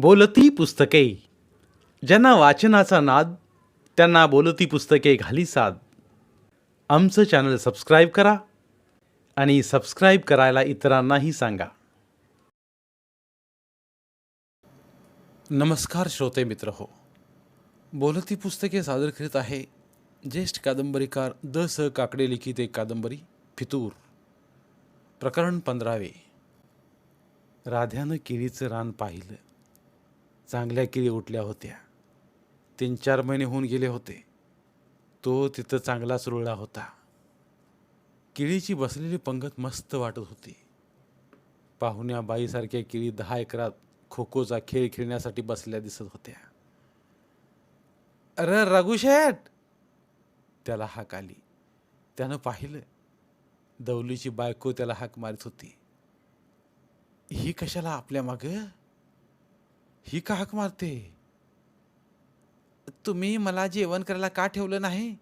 बोलती पुस्तके. ज्यांना वाचनाचा नाद त्यांना बोलती पुस्तके घाली साद. आमचं चॅनल सबस्क्राईब करा आणि सबस्क्राईब करायला इतरांनाही सांगा. नमस्कार श्रोते मित्र हो. बोलती पुस्तके सादर करीत आहे ज्येष्ठ कादंबरीकार द स काकडे लिखित एक कादंबरी फितूर. प्रकरण पंधरावे. राध्यानं केळीचं रान पाहिलं. चांगल्या केळी उठल्या होत्या. तीन चार महिने होऊन गेले होते. तो तिथं चांगलाच रुळला होता. किळीची बसलेली पंगत मस्त वाटत होती. पाहुण्या बाईसारख्या केळी दहा एकरात खो खोचा खेळ खेळण्यासाठी बसल्या दिसत होत्या. अरे रघुशेठ त्याला हाक आली. त्यानं पाहिलं. दौलीची बायको त्याला हाक मारत होती. ही कशाला आपल्या मागं? ही का हाक मारते? तुम्ही मला जेवण करायला का ठेवलं नाही?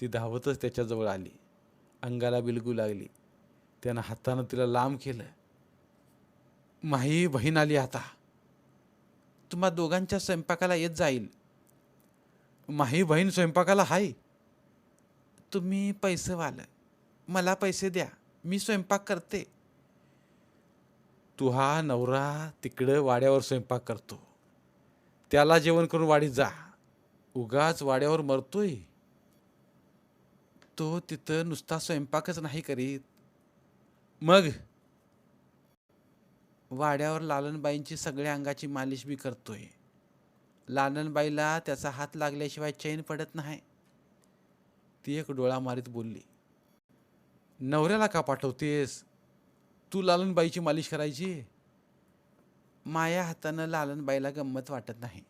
ती धावतच त्याच्याजवळ आली. अंगाला बिलगू लागली. त्यानं हातानं तिला लांब केलं. माही बहीण आली आता. तुम्हा दोघांच्या स्वयंपाकाला येत जाईल. माही बहीण स्वयंपाकाला हाय. तुम्ही पैसे वाल. मला पैसे द्या. मी स्वयंपाक करते. तू हा नवरा तिकडं वाड्यावर स्वयंपाक करतो. त्याला जेवण करून वाडीत जा. उगाच वाड्यावर मरतोय. तो तिथं नुसता स्वयंपाकच नाही करीत. मग? वाड्यावर लालनबाईंची सगळ्या अंगाची मालिश बी करतोय. लालनबाईला त्याचा हात लागल्याशिवाय चैन पडत नाही. ती एक डोळा मारीत बोलली नवऱ्याला का पाठवतेस? तू लालनबाईची मालिश करायची? माया हातानं लालनबाईला गंमत वाटत नाही.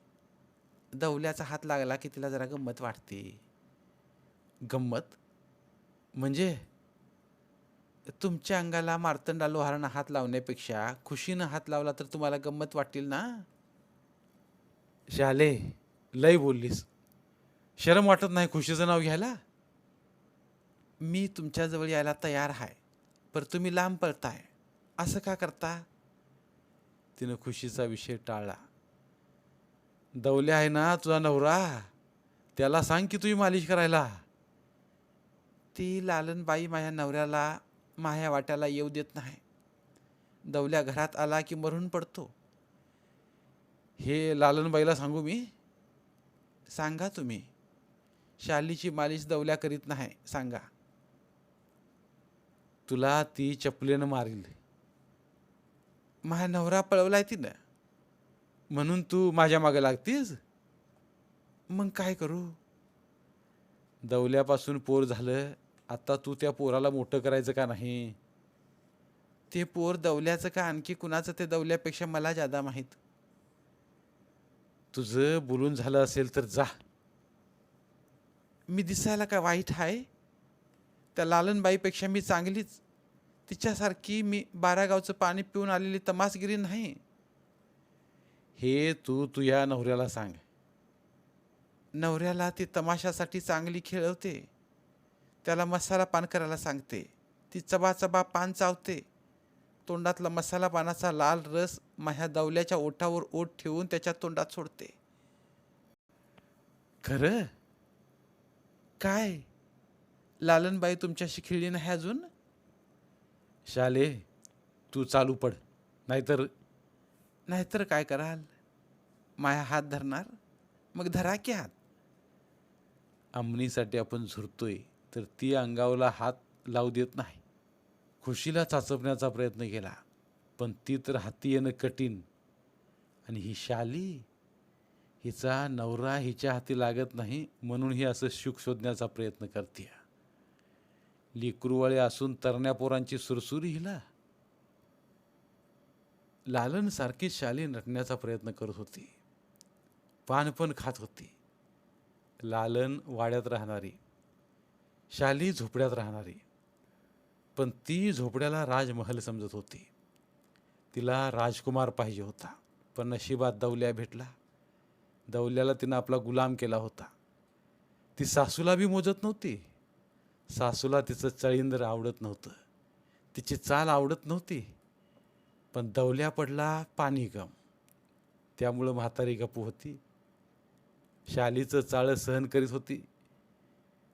दवल्याचा हात लागला की तिला जरा गंमत वाटते. गंमत? म्हणजे? तुमच्या अंगाला मार्तंडा लोहारानं हात लावण्यापेक्षा खुशीनं हात लावला तर तुम्हाला गंमत वाटतील ना? शाले लय बोललीस. शरम वाटत नाही खुशीचं नाव घ्यायला? मी तुमच्याजवळ यायला तयार आहे पर तुम्ही लांब पळताय. असं का करता? तिनं खुशीचा विषय टाळला. दवल्या आहे ना तुझा नवरा? त्याला सांग की तुझी मालिश करायला. ती लालनबाई माझ्या नवऱ्याला माझ्या वाट्याला येऊ देत नाही. दवल्या घरात आला की मरून पडतो. हे लालनबाईला सांगू मी? सांगा तुम्ही. शालीची मालिश दवल्या करीत नाही सांगा. तुला ती चपलेनं मारील माझा नवरा पळवलाय तिनं म्हणून तू माझ्या मागे लागतीस? मग काय करू? दवल्यापासून पोर झालं आता तू त्या पोराला मोठं करायचं का नाही? ते पोर दवल्याचं का आणखी कुणाचं? ते दवल्यापेक्षा मला जादा माहीत. तुझं बोलून झालं असेल तर जा. मी दिसायला का वाईट आहे त्या लालनबाईपेक्षा मी चांगलीच. तिच्यासारखी मी बारा गावचं पाणी पिऊन आलेली तमासगिरी नाही. हे तू तुझ्या नवऱ्याला सांग. नवऱ्याला ती तमाशासाठी चांगली खेळवते त्याला मसाला पान करायला सांगते. ती चबा चबा पान चावते. तोंडातला मसाला पानाचा लाल रस माझ्या दवल्याच्या ओठावर ओठ ठेवून त्याच्या तोंडात सोडते. खरं? काय? लालनबाई तुमच्याशी खेळली नाही अजून? शाले तू चालू पड. नाहीतर नाहीतर काय कराल? माया हात धरणार? मग धरा की हात. अंमनीसाठी आपण झुरतोय तर ती अंगावला हात लावू देत नाही. खुशीला चाचपण्याचा प्रयत्न केला पण ती तर हाती येणं कठीण. आणि ही शाली हिचा नवरा हिच्या हाती लागत नाही म्हणून ही असं सुख शोधण्याचा प्रयत्न करते लिकरूवाळे असून तरण्या पोरांची सुरसुरी हिला. लालन सारखी शाली नटण्याचा प्रयत्न करत होती. पान पण खात होती. लालन वाड्यात राहणारी. शाली झोपड्यात राहणारी. पण ती झोपड्याला राजमहल समजत होती. तिला राजकुमार पाहिजे होता. पण नशिबात दौल्या भेटला. दौल्याला तिनं आपला गुलाम केला होता. ती सासूला बी मोजत नव्हती. सासूला तिचं चळींदर आवडत नव्हतं तिची चाल आवडत नव्हती पण दवल्या पडला पाणी गम. त्यामुळं म्हातारी गप्प होती. शालीचं चाळं सहन करीत होती.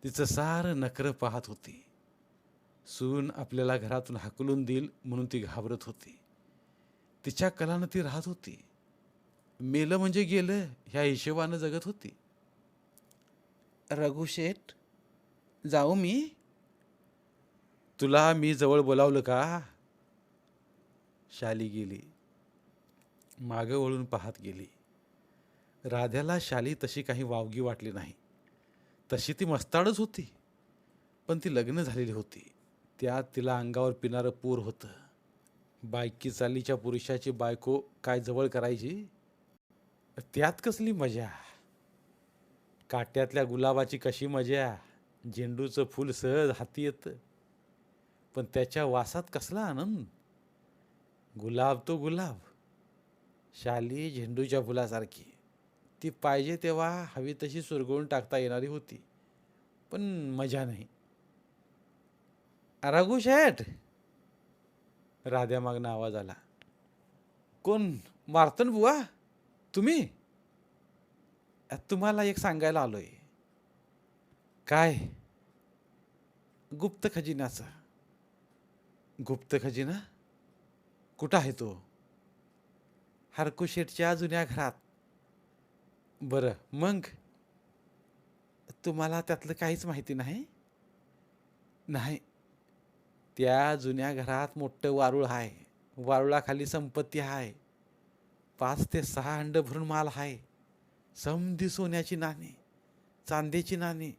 तिचं सारं नखरं पाहत होती. सून आपल्याला घरातून हाकलून देईल म्हणून ती घाबरत होती. तिच्या कलानं ती राहत होती. मेलं म्हणजे गेलं ह्या हिशोबानं जगत होती. रघुशेठ जाऊ मी? तुला मी जवळ बोलावलं का? शाली गेली. मागं वळून पाहत गेली. राध्याला शाली तशी काही वावगी वाटली नाही. तशी ती मस्ताडच होती. पण ती लग्न झालेली होती. त्यात तिला अंगावर पिणारं पूर होतं. बायकी चालीच्या पुरुषाची बायको काय जवळ करायची? त्यात कसली मजा? काट्यातल्या गुलाबाची कशी मजा? झेंडूचं फूल सहज हाती येतं. पण त्याच्या वासात कसला आनंद? गुलाब तो गुलाब. शाली झेंडूच्या फुलासारखी. ती पाहिजे तेव्हा हवी तशी सुरगवून टाकता येणारी होती. पण मजा नाही. रघु शेठ! राध्यामागनं आवाज आला. कोण? मारतन बुवा? तुम्ही? तुम्हाला एक सांगायला आलोय. काय? गुप्त खजिन्याचं. गुप्त खजिना? कुठं आहे तो? हरकुशेठच्या जुन्या घरात. बरं मग? तुम्हाला त्यातलं काहीच माहिती नाही? नाही. त्या जुन्या घरात मोठं वारुळ आहे वारुळाखाली संपत्ती आहे पाच ते सहा अंड भरून माल आहे समधी सोन्याची नाणी चांदीची नाणी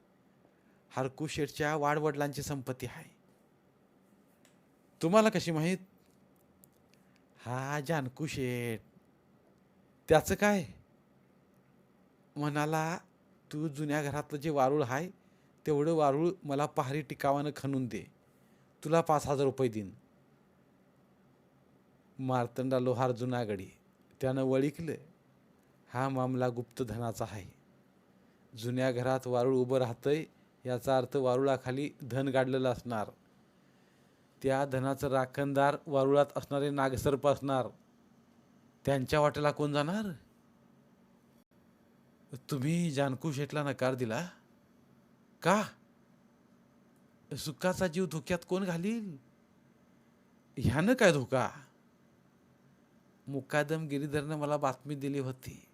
हरकुशेठच्या वाडवडिलांची संपत्ती आहे. तुम्हाला कशी माहीत? हा जानकुशेठ त्याचं काय? म्हणाला तू जुन्या घरातलं जे वारूळ आहे तेवढं वारूळ मला पहारी टिकावानं खणून दे. तुला पाच हजार रुपये देईन. मार्तंडा लोहार जुनागडी त्यानं वळिकलं हा मामला गुप्तधनाचा आहे. जुन्या घरात वारूळ उभं राहतंय याचा अर्थ वारुळाखाली धन गाडलेलं असणार. त्या धनाचं राखणदार वारुळात असणारे नागसर्प असणार. त्यांच्या वाटेला कोण जाणार? तुम्ही जानकू शेठला नकार दिला? का? सुखाचा जीव धोक्यात कोण घालील? ह्यानं काय धोका? मुकादम गिरीधरनं मला बातमी दिली होती.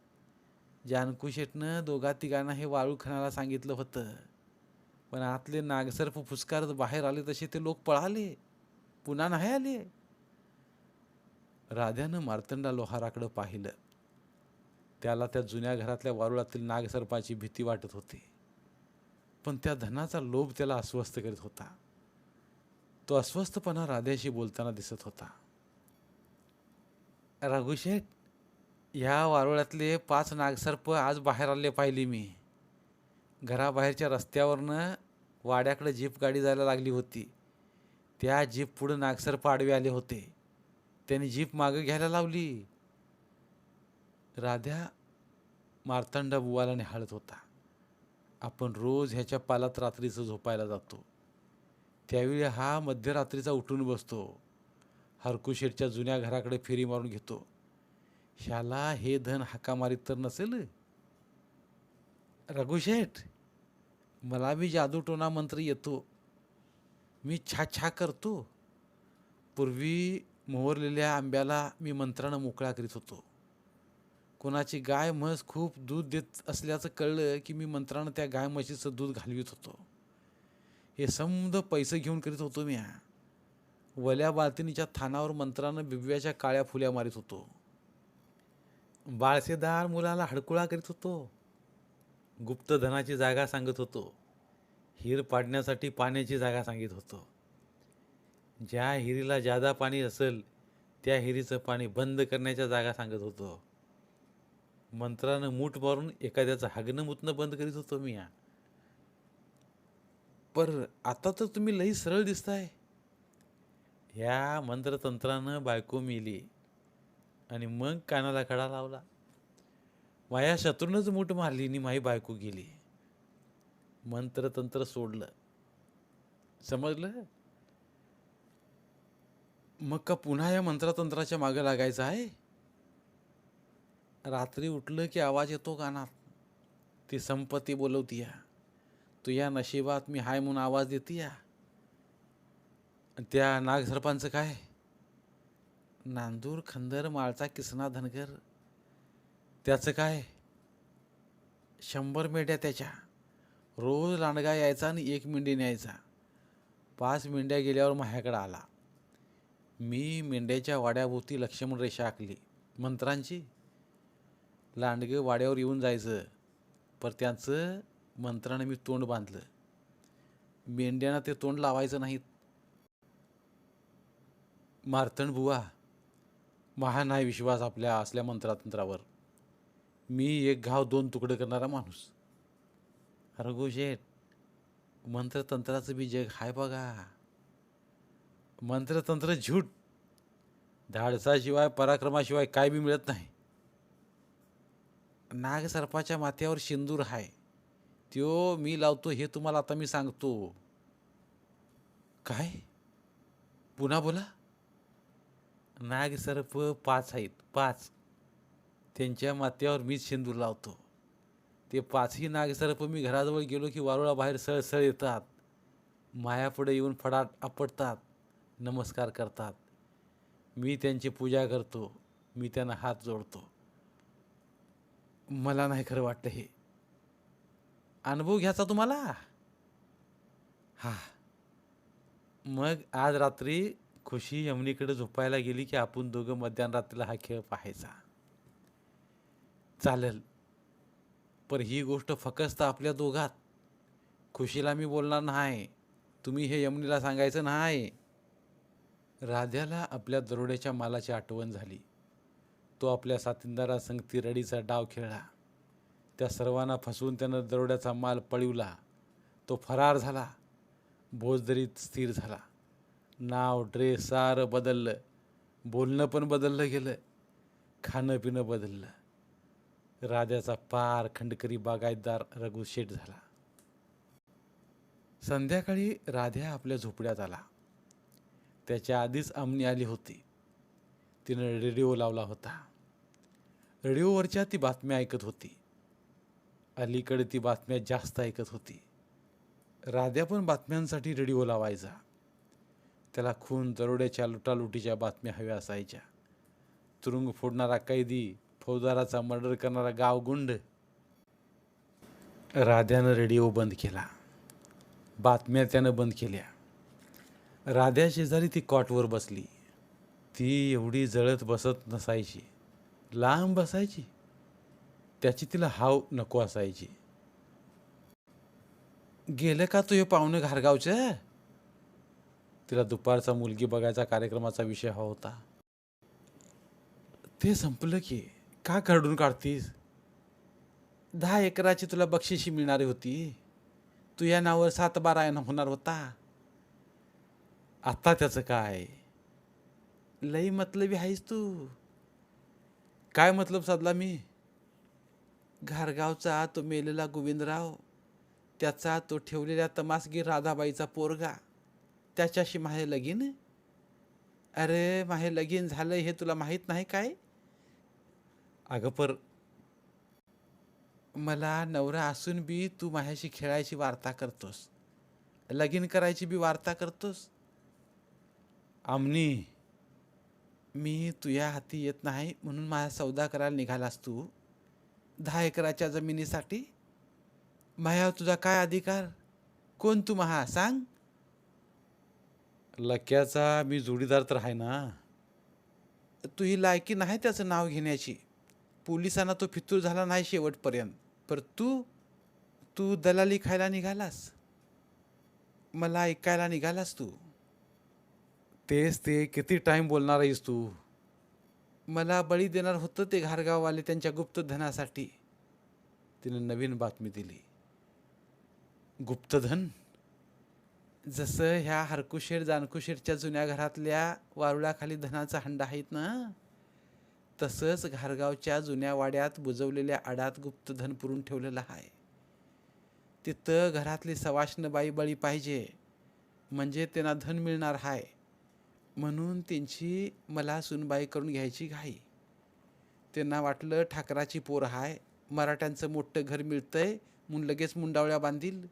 जानकू शेठनं दोघा तिघांना हे वाळू खणाला सांगितलं होतं. पण आतले नागसर्प फुसकारत बाहेर आले तसे ते लोक पळाले. पुन्हा नाही आले. राध्यानं मार्तंडा लोहाराकडं पाहिलं. त्याला त्या जुन्या घरातल्या वारुळातील नागसर्पाची भीती वाटत होती. पण त्या धनाचा लोभ त्याला अस्वस्थ करीत होता. तो अस्वस्थपणा राध्याशी बोलताना दिसत होता. रघुशेठ ह्या वारुळातले पाच नागसर्प आज बाहेर आले पाहिले मी. घराबाहेरच्या रस्त्यावरनं वाड्याकडे जीप गाडी जायला लागली होती. त्या जीप पुढं नागसर पाडवे आले होते. त्यांनी जीप मागं घ्यायला लावली. राध्या मार्तंडा बुवाला निहाळत होता. आपण रोज ह्याच्या पालात रात्रीचं झोपायला जातो. त्यावेळी हा मध्यरात्रीचा उठून बसतो. हरकुशेठच्या जुन्या घराकडे फेरी मारून घेतो. ह्याला हे धन हाका मारीत तर नसेल? रघुशेठ मला बी जादूटोना मंत्र येतो. मी छा छा करतो. पूर्वी मोहरलेल्या आंब्याला मी मंत्रानं मोकळा करीत होतो. कोणाची गाय म्हस खूप दूध देत असल्याचं कळलं की मी मंत्रानं त्या गाय म्हशीचं दूध घालवित होतो. हे समद पैसे घेऊन करीत होतो मी वल्या बाळतिनीच्या थानावर मंत्रानं बिबव्याच्या काळ्या फुल्या मारित होतो. बाळसेदार मुलाला हडकुळा करीत होतो. गुप्तधनाची जागा सांगत होतो. हिर पाडण्यासाठी पाण्याची जागा सांगित होतो. ज्या हिरीला जादा पाणी असेल त्या हिरीचं पाणी बंद करण्याच्या जागा सांगत होतो. मंत्रानं मूठ मारून एखाद्याचं हागणं मुतणं बंद करीत होतो मी या पर आता तर तुम्ही लई सरळ दिसताय. ह्या मंत्रतंत्रानं बायको मिली आणि मग कानाला खडा लावला. माया शत्रूनच मूठ मारली नि माही बायको गेली. मंत्रतंत्र सोडलं. समजलं? मग का पुन्हा या मंत्रतंत्राच्या मागं लागायचं आहे? रात्री उठलं की आवाज येतो कानात. ती संपत्ती बोलवती या तू या नशिबात मी हाय म्हणून आवाज देते या त्या नागसर्पांचं काय? नांदूर खंदर माळचा किसना धनगर. त्याचं काय? शंभर मेंढ्या त्याच्या. रोज लांडगा यायचा आणि एक मेंढी न्यायचा. पाच मेंढ्या गेल्यावर माझ्याकडं आला. मी मेंढ्याच्या वाड्याभोवती लक्ष्मण रेषा आखली. मंत्रांची? लांडगं वाड्यावर येऊन जायचं. पर त्यांचं मंत्रानं मी तोंड बांधलं. मेंढ्यांना ते तोंड लावायचं नाहीत. मारतण बुवा. महा नाही विश्वास आपल्या असल्या मंत्रातंत्रावर. मी एक घाव दोन तुकडे करणारा माणूस. रघु शेठ मंत्रतंत्राचं बी जग हाय बघा. मंत्रतंत्र झूट धाडसाशिवाय पराक्रमाशिवाय काय बी मिळत नाही. नागसर्पाच्या माथ्यावर सिंदूर हाय. त्यो मी लावतो हे तुम्हाला आता मी सांगतो. काय? पुन्हा बोला. नागसर्प पाच आहेत पाच. त्यांच्या माथ्यावर मीच शेंदूर लावतो. ते पाचही नागसर्प मी घराजवळ गेलो की वारुळाबाहेर सळसळ येतात. मायापुढे येऊन फडाट आपटतात. नमस्कार करतात. मी त्यांची पूजा करतो. मी त्यांना हात जोडतो. मला नाही खरं वाटतं हे. अनुभव घ्यायचा तुम्हाला? हा. मग आज रात्री खुशी यमनीकडे झोपायला गेली की आपण दोघं मध्यरात्रीला हा खेळ पाहायचा. चालेल. पर ही गोष्ट फक्त आपल्या दोघात. खुशीला मी बोलणार नाही. तुम्ही हे यमुनीला सांगायचं नाही. राध्याला आपल्या दरोड्याच्या मालाची आठवण झाली. तो आपल्या साथीदारासंग तिरडीचा डाव खेळला. त्या सर्वांना फसवून त्यानं दरोड्याचा माल पळवला. तो फरार झाला. भोजदरीत स्थिर झाला. नाव ड्रेस सारं बदललं. बोलणं पण बदललं गेलं. खाणं पिणं बदललं. राजाचा पार खंडकरी बागायतदार रघुशेठ झाला. संध्याकाळी राध्या आपल्या झोपड्यात आला. त्याच्या आधीच अमनी आली होती. तिनं रेडिओ लावला होता. रेडिओवरच्या ती बातम्या ऐकत होती. अलीकडे ती बातम्या जास्त ऐकत होती. राध्या पण बातम्यांसाठी रेडिओ लावायचा. त्याला खून दरोड्याच्या लुटालुटीच्या बातम्या हव्या असायच्या. तुरुंग फोडणारा कैदी फौजदाराचा मर्डर करणारा गावगुंड राध्यानं रेडिओ बंद केला. बातम्या त्यानं बंद केल्या. राध्या शेजारी ती कॉटवर बसली. ती एवढी जळत बसत नसायची. लांब बसायची. त्याची तिला हाव नको असायची. गेलं का तू हे पाहुणे घारगावचं? तिला दुपारचा मुलगी बघायचा कार्यक्रमाचा विषय हा होता. ते संपलं की. का खरडून काढतीस? दहा एकराची तुला बक्षिशी मिळणारी होती. तू या नावावर सात बारा यानं होणार होता. आत्ता त्याचं काय? लई मतलबी आहेस तू. काय मतलब साधला मी? घारगावचा तो मेलेला गोविंदराव त्याचा तो ठेवलेल्या तमासगीर राधाबाईचा पोरगा त्याच्याशी माहे लगीन? अरे माहे लगीन झालं हे तुला माहीत नाही काय? अगं पर मला नवरा असून बी तू माझ्याशी खेळायची वार्ता करतोस. लगीन करायची बी वार्ता करतोस. आमनी. मी तुझ्या हाती येत नाही म्हणून माझा सौदा करायला निघालास तू. दहा एकराच्या जमिनीसाठी. माया तुझा काय अधिकार? कोण तू महा? सांग. लक्याचा मी जोडीदार तर आहे ना? तुही लायकी नाही त्याचं नाव घेण्याची. पोलिसांना तो फितूर झाला नाही शेवटपर्यंत. पर तू तू दलाली खायला निघालास? मला ऐकायला निघालास तू? तेच ते किती टाईम बोलणार आहेस तू? मला बळी देणार होतं ते घारगाववाले त्यांच्या गुप्तधनासाठी. तिनं नवीन बातमी दिली. गुप्तधन? जसं ह्या हरकुशेर जानकुशेरच्या जुन्या घरातल्या वारुळाखाली धनाचा हंडा आहेत ना? तसंच घारगावच्या जुन्या वाड्यात बुजवलेल्या आडात गुप्तधन पुरून ठेवलेलं आहे तिथं घरातली सवाष्णबाई बळी पाहिजे म्हणजे त्यांना धन मिळणार आहे म्हणून त्यांची मला सुनबाई करून घ्यायची घाई. त्यांना वाटलं ठाकराची पोर हाय मराठ्यांचं मोठं घर मिळतंय म्हणून लगेच मुंडावळ्या बांधील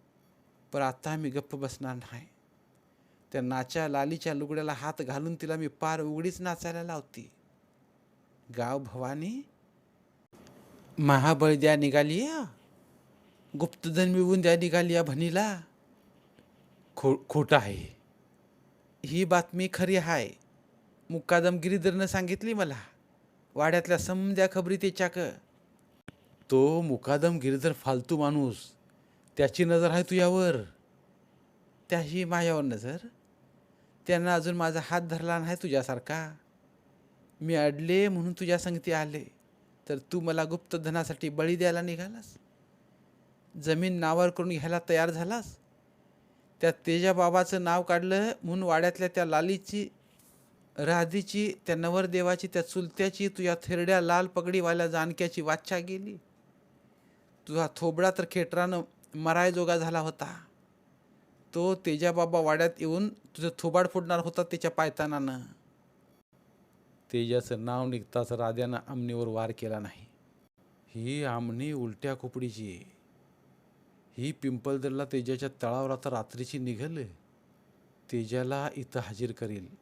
पर आता मी गप्प बसणार नाही. त्या नाच्या लालीच्या लुगड्याला हात घालून तिला मी पार उघडीच नाचायला लावती. गाव भवानी महाबळ द्या निघाली या गुप्तधन मिळवून द्या निघाली या भनीला खो खोटं आहे ही. बातमी खरी आहे मुक्कादम गिरीधरनं सांगितली मला. वाड्यातल्या समद्या खबरी त्याच्याक. तो मुकादम गिरीधर फालतू माणूस. त्याची नजर आहे तुझ्यावर. त्याही माझ्यावर नजर. त्यानं अजून माझा हात धरला नाही तुझ्यासारखा. मी अडले म्हणून तुझ्या संगती आले तर तू मला गुप्तधनासाठी बळी द्यायला निघालास? जमीन नावावर करून घ्यायला तयार झालास? त्या तेजाबाबाचं नाव काढलं म्हणून वाड्यातल्या त्या लालीची राधीची त्या नवरदेवाची त्या चुलत्याची तुझ्या थेरड्या लाल पगडीवाल्या जानक्याची वाच्छा गेली. तुझा थोबडा तर खेटरानं मरायजोगा झाला होता. तो तेजाबाबा वाड्यात येऊन तुझं थोबाड फोडणार होता त्याच्या पायतानानं. तेजाचं नाव निघताच राध्यानं आमणीवर वार केला नाही. ही आमनी उलट्या खोपडीची आहे. ही पिंपलदरला तेजाच्या तळावर आता रात्रीची निघल. तेजाला इथं हजीर करील.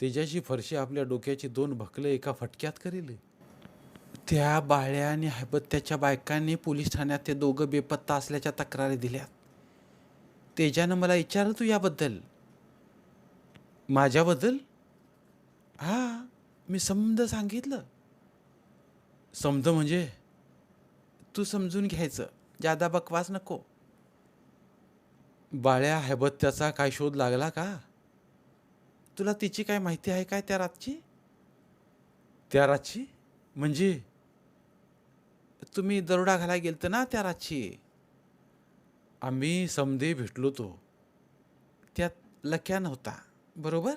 तेजाची फरशी आपल्या डोक्याची दोन भकलं एका फटक्यात करील. त्या बाळ्या आणि हैबत्याच्या बायकांनी पोलीस ठाण्यात ते दोघं बेपत्ता असल्याच्या तक्रारी दिल्यात. तेजानं मला विचारलं तू याबद्दल? माझ्याबद्दल? हा मी समज सांगितलं. समज म्हणजे तू समजून घ्यायचं. जादा बकवास नको. बाळ्या हैबत्याचा काय शोध लागला का? तुला तिची काय माहिती आहे काय त्या रातची? त्या रातची? म्हणजे तुम्ही दरोडा घालायला गेलत ना त्या रातची? आम्ही समधे भेटलो तो. त्यात लक्या नव्हता. बरोबर?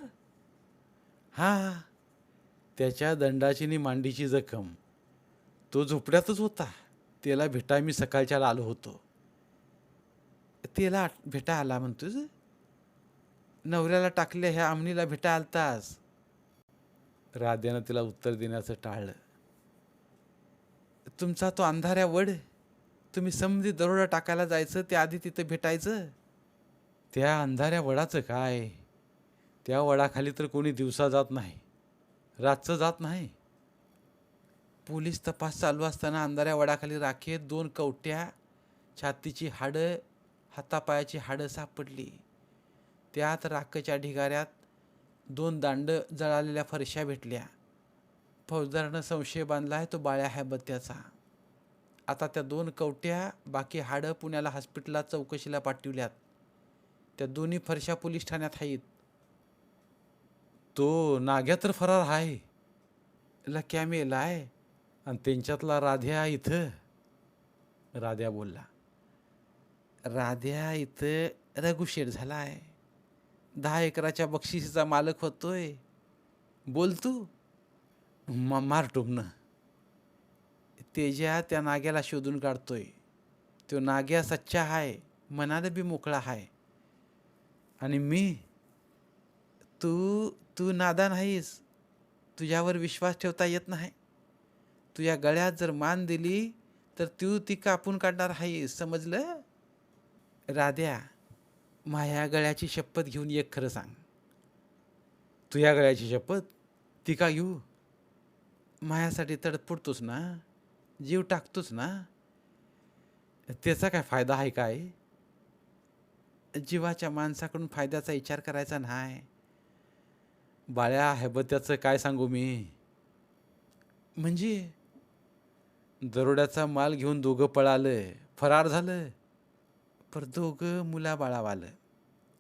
हां. त्याच्या दंडाचीनी मांडीची जखम. तो झोपड्यातच होता. त्याला भेटा मी सकाळच्याला आलो होतो. त्याला भेटा आला म्हणतोस? नवऱ्याला टाकले ह्या आमनीला भेटा आलतास. राध्यानं तिला उत्तर देण्याचं टाळलं. तुमचा तो अंधाऱ्या वड तुम्ही समधी दरोडा टाकायला जायचं त्या आधी तिथं भेटायचं? त्या अंधाऱ्या वडाचं काय? त्या वडाखाली तर कोणी दिवसा जात नाही. रातचं जात नाही. पोलीस तपास चालू असताना अंधाऱ्या वडाखाली राखेत दोन कवट्या छातीची हाडं हातापायाची हाडं सापडली. त्यात राखच्या ढिगाऱ्यात दोन दांड जळालेल्या फरशा भेटल्या. फौजदारानं संशय बांधला तो बाळ्या हैबत्याचा आता त्या दोन कवट्या बाकी हाडं पुण्याला हॉस्पिटलात चौकशीला पाठवल्यात. त्या दोन्ही फरशा पोलीस ठाण्यात आहेत. तो नाग्या तर फरार आहे. लक्या मेला आहे. आणि त्यांच्यातला राध्या इथं. राध्या बोलला राध्या इथं रघुशेठ झाला आहे दहा एकराच्या बक्षिसीचा मालक होतोय. बोल तू. मा मार टोमनं तेजा त्या नाग्याला शोधून काढतोय. तो नाग्या सच्चा आहे मनाला बी मोकळा आहे. आणि मी तू तू नादान आहेस तुझ्यावर विश्वास ठेवता येत नाही. तुझ्या गळ्यात जर मान दिली तर तू ती कापून काढणार आहेस समजलं? राध्या माझ्या गळ्याची शपथ घेऊन एक खरं सांग. तुझ्या गळ्याची शपथ ती का घेऊ? मायासाठी तडफडतोस ना? जीव टाकतोस ना? त्याचा काय फायदा आहे काय? जीवाच्या माणसाकडून फायद्याचा विचार करायचा नाही. बाळ्या हैबत्याचं काय सांगू मी? म्हणजे दरोड्याचा माल घेऊन दोघं पळालं फरार झालं पर दोघं मुला बाळावालं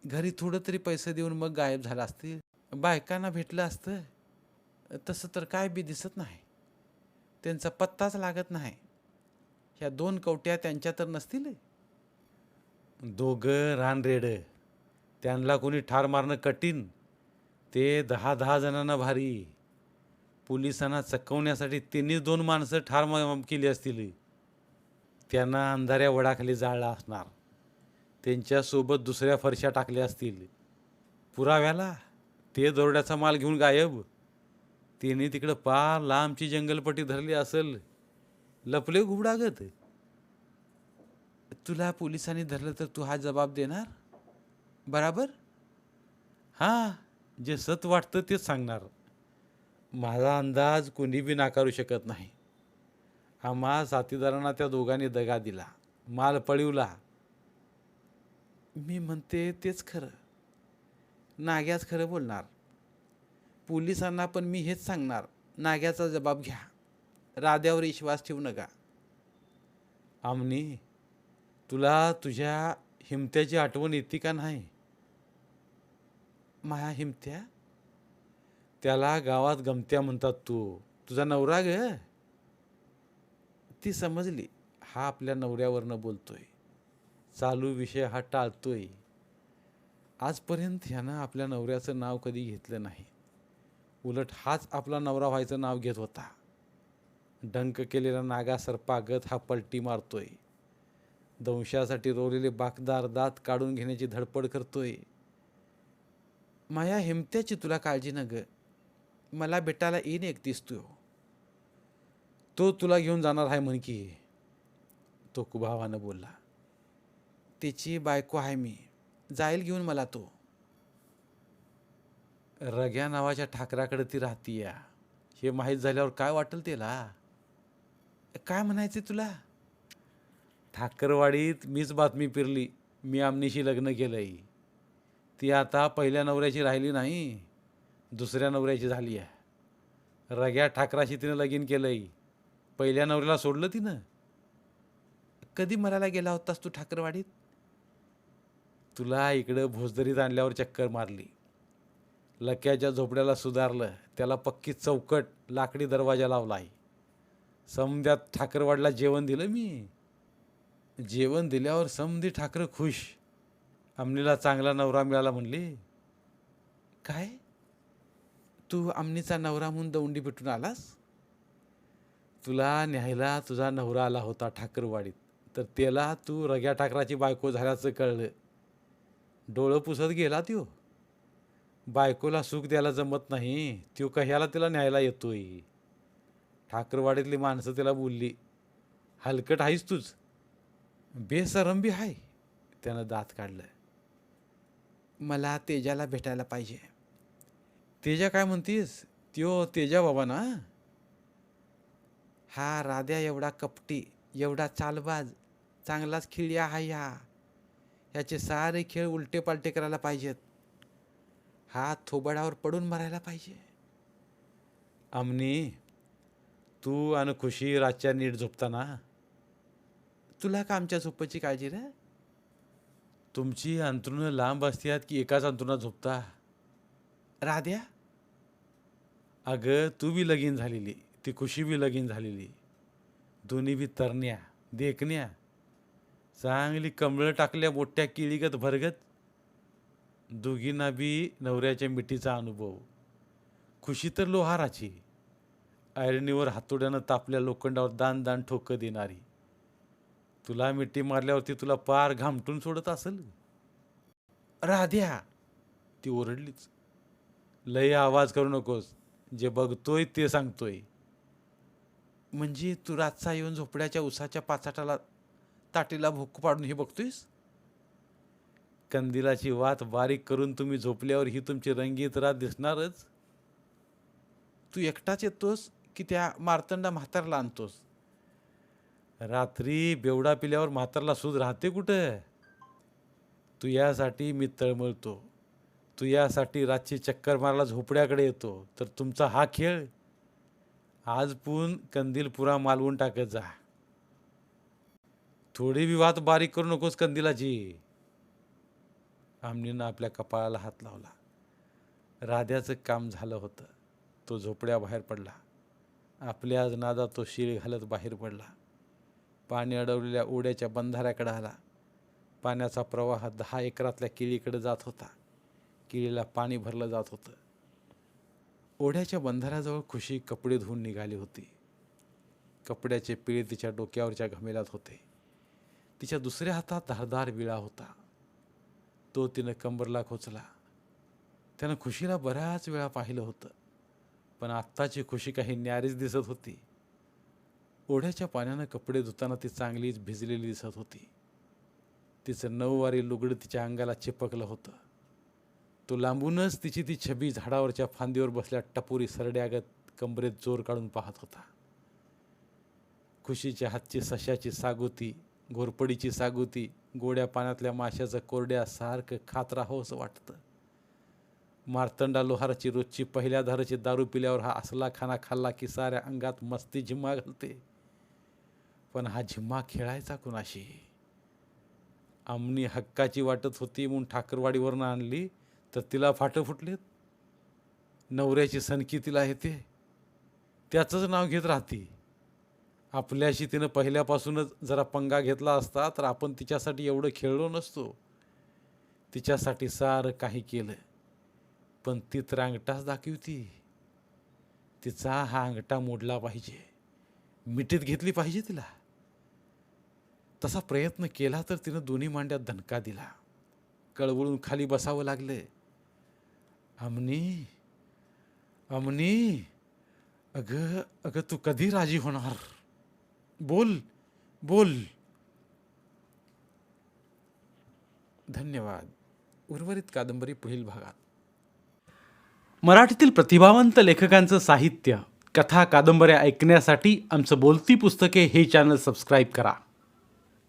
घरी थोडं तरी पैसे देऊन मग गायब झालं असतील. बायकांना भेटलं असतं. तसं तर काय बी दिसत नाही. त्यांचा पत्ताच लागत नाही. ह्या दोन कवट्या त्यांच्या तर नसतील. दोघं रानरेड. त्यांना कोणी ठार मारणं कठीण. ते दहा दहा जणांना भारी. पोलिसांना चकवण्यासाठी त्यांनी दोन माणसं ठार म- केली असतील. त्यांना अंधाऱ्या वडाखाली जाळला असणार. त्यांच्यासोबत दुसऱ्या फरशा टाकल्या असतील. पुराव्याला? ते दरोड्याचा माल घेऊन गायब. तिने तिकडं पार लांबची जंगलपट्टी धरली असेल. लपले घुबडागत तुला पोलिसांनी धरलं तर तू हा जबाब देणार? बराबर? हां. जे सत वाटतं तेच सांगणार. माझा अंदाज कोणी बी नाकारू शकत नाही. आम्हा साथीदारांना त्या दोघांनी दगा दिला माल पळिवला. मी म्हणते तेच खरं. नाग्याच खरं बोलणार. पोलिसांना पण मी हेच सांगणार. नाग्याचा जबाब घ्या. राध्यावर विश्वास ठेवू नका. आमनी तुला तुझ्या हिमत्याची आठवण येते का नाही? माया हिमत्या? त्याला गावात गमत्या म्हणतात तू. तुझा नवरा ग. ती समजली हा आपल्या नवऱ्यावरनं बोलतोय. चालू विषय हा टाळतोय. आजपर्यंत ह्यानं आपल्या नवऱ्याचं नाव कधी घेतलं नाही. उलट हाच आपला नवरा व्हायचं नाव घेत होता. डंक केलेला नागा सर्पागत हा पलटी मारतोय. दंशासाठी रोवलेले बाकदार दात काढून घेण्याची धडपड करतोय. माया हिमत्याची तुला काळजी न ग मला भेटायला येईन एकतीस तू. तो तुला घेऊन जाणार आहे म्हण की. तो कुभावानं बोलला. त्याची बायको आहे मी. जाईल घेऊन मला तो. रग्या नावाच्या ठाकराकडे ती राहतीया. हे माहीत झाल्यावर काय वाटेल त्याला? काय म्हणायचे तुला? ठाकरवाडीत मीच बातमी पिरली. मी आमनीशी लग्न केलंय. ती आता पहिल्या नवऱ्याची राहिली नाही दुसऱ्या नवऱ्याची झाली आहे. रग्या ठाकराशी तिनं लगीन केलंय. पहिल्या नवऱ्याला सोडलं तिनं. कधी मरायला गेला होतास तू ठाकरवाडीत? तुला इकडं भोजदरीत आणल्यावर चक्कर मारली. लक्याच्या झोपड्याला सुधारलं. त्याला पक्की चौकट लाकडी दरवाजा लावला आहे समध्यात ठाकरवाडला जेवण दिलं मी. जेवण दिल्यावर समधी ठाकरं खुश. अमनीला चांगला नवरा मिळाला म्हणली. काय? तू अमनीचा नवरा म्हणून दौंडी भेटून आलास? तुला न्यायला तुझा नवरा आला होता ठाकरवाडीत. तर त्याला तू रग्या ठाकराची बायको झाल्याचं कळलं. डोळं पुसत गेला त्यो. बायकोला सुख द्यायला जमत नाही. त्यो कह्याला तिला न्यायला येतोय? ठाकरवाडीतली माणसं तिला बोलली हलकट आहेस तूच. बेसरंबी आहे त्यानं दात काढलं. मला तेजाला भेटायला पाहिजे. तेजा काय म्हणतीस? त्यो तेजा बाबा ना? हा राध्या एवढा कपटी एवढा चालबाज चांगलाच खिळ्या हा. ह्या ह्याचे सारे खेळ उलटे पालटे करायला पाहिजेत. हा थोबाडावर पडून मरायला पाहिजे. अमनी तू आणि खुशी रातच्या नीट झोपताना. तुला का आमच्या झोपेची काळजी रे? तुमची अंथरुणं लांब असतात की एकाच अंथरुणात झोपता? राध्या? अगं तू बी लगीन झालेली ती खुशी बी लगीन झालेली. दोन्ही बी तरण्या देखण्या. चांगली कमळं टाकल्या मोठ्या किळीगत भरगत. दोघींना बी नवऱ्याच्या मिठीचा अनुभव. खुशी तर लोहाराची. ऐरणीवर हातोड्यानं तापल्या लोखंडावर दान दान ठोकं देणारी. तुला मिठी मारल्यावरती तुला पार घामटून सोडत असेल? राध्या ती ओरडलीच. लय आवाज करू नकोस. जे बघतोय ते सांगतोय. म्हणजे तू रातचा येऊन झोपड्याच्या उसाच्या पाचाटाला ताटीला भोक पाडून हे बघतोयस? कंदिलाची वात बारीक करून तुम्ही झोपल्यावर ही तुमची रंगीत रात दिसणारच. तू एकटाच येतोस की त्या मार्तंडा म्हातारला आणतोस? रात्री बेवडा पिल्यावर म्हातारला सूज राहते कुठं? तू यासाठी मी तळमळतो. तू यासाठी रातची चक्कर मारायला झोपड्याकडे येतो. तर तुमचा हा खेळ? आज पून कंदील पुरा मालवून टाकत जा. थोडी विवाद बारीक करू नकोस कंदिलाची आमनीनं आपल्या कपाळाला हात लावला. राध्याचं काम झालं होतं. तो झोपड्या बाहेर पडला. आपल्या आज नादा तो शिळ घालत बाहेर पडला. पाणी अडवलेल्या ओढ्याच्या बंधाऱ्याकडे आला. पाण्याचा प्रवाह दहा एकरातल्या किळीकडे जात होता. किळीला पाणी भरलं जात होतं. ओढ्याच्या बंधाऱ्याजवळ खुशी कपडे धुवून निघाली होती. कपड्याचे पिळे तिच्या डोक्यावरच्या घमेल्यात होते. तिच्या दुसऱ्या हातात धारदार विळा होता. तो तिनं कंबरला खोचला. त्यानं खुशीला बऱ्याच वेळा पाहिलं होतं. पण आत्ताची खुशी काही न्यारीच दिसत होती. ओढ्याच्या पाण्यानं कपडे धुताना ती चांगलीच भिजलेली दिसत होती. तिचं नऊवारी लुगडं तिच्या अंगाला चिपकलं होतं. तो लांबूनच तिची ती छबी झाडावरच्या फांदीवर बसल्या टपोरी सरड्यागत कंबरेत जोर काढून पाहत होता. खुशीच्या हातची सशाची सागोती घोरपडीची सागोती गोड्या पाण्यातल्या माशाचं कोरड्या सारखं खात राहावंसं हो वाटतं. मार्तंडा लोहाराची रोजची पहिल्या धाराची दारू पिल्यावर हा असला खाना खाल्ला की साऱ्या अंगात मस्ती झिम्मा घालते. पण हा झिम्मा खेळायचा कुणाशी? आमनी हक्काची वाटत होती म्हणून ठाकरवाडीवरनं आणली तर तिला फाटं फुटलेत. नवऱ्याची सनकी तिला येते. त्याचंच नाव घेत राहते. आपल्याशी तिनं पहिल्यापासूनच जरा पंगा घेतला असता तर आपण तिच्यासाठी एवढं खेळलो नसतो. तिच्यासाठी सारं काही केलं. पण ती तर अंगठाच दाखवती. तिचा हा अंगठा मोडला पाहिजे. मिठीत घेतली पाहिजे तिला. तसा प्रयत्न केला तर तिनं दोन्ही मांड्यात धनका दिला. कळवळून खाली बसावं लागलं. अमनी अमनी अगं अगं तू कधी राजी होणार? बोल बोल. धन्यवाद. उर्वरित कादंबरी पुढील भागात. मराठीतील प्रतिभावंत लेखकांचं साहित्य कथा कादंबऱ्या ऐकण्यासाठी आमचं बोलती पुस्तके हे चॅनल सबस्क्राईब करा.